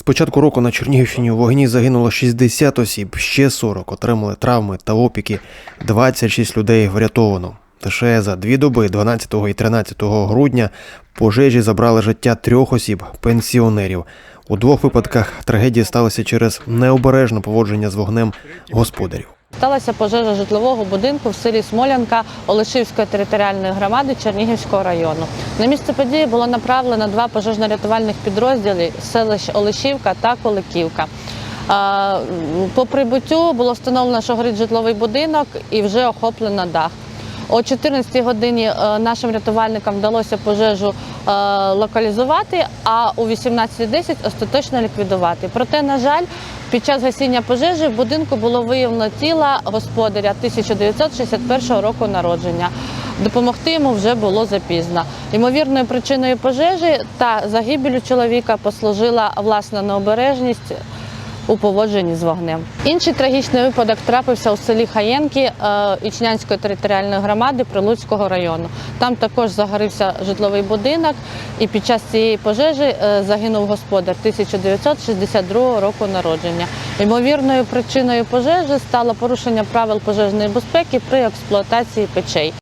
З початку року на Чернігівщині у вогні загинуло 60 осіб, ще 40 отримали травми та опіки, 26 людей врятовано. Лише за дві доби, 12 і 13 грудня, пожежі забрали життя трьох осіб, пенсіонерів. У двох випадках трагедії сталися через необережне поводження з вогнем господарів. Сталася пожежа житлового будинку в селі Смолянка Олешівської територіальної громади Чернігівського району. На місце події було направлено два пожежно-рятувальних підрозділи з селищ Олешівка та Коликівка. По прибуттю було встановлено, що горить житловий будинок і вже охоплено дах. О 14 годині е, нашим рятувальникам вдалося пожежу локалізувати, а у 18.10 остаточно ліквідувати. Проте, на жаль, під час гасіння пожежі в будинку було виявлено тіло господаря 1961 року народження. Допомогти йому вже було запізно. Ймовірною причиною пожежі та загибелю чоловіка послужила власна необережність у поводженні з вогнем. Інший трагічний випадок трапився у селі Хаєнки е, Ічнянської територіальної громади Прилуцького району. Там також загорився житловий будинок, і під час цієї пожежі е, загинув господар 1962 року народження. Ймовірною причиною пожежі стало порушення правил пожежної безпеки при експлуатації печей.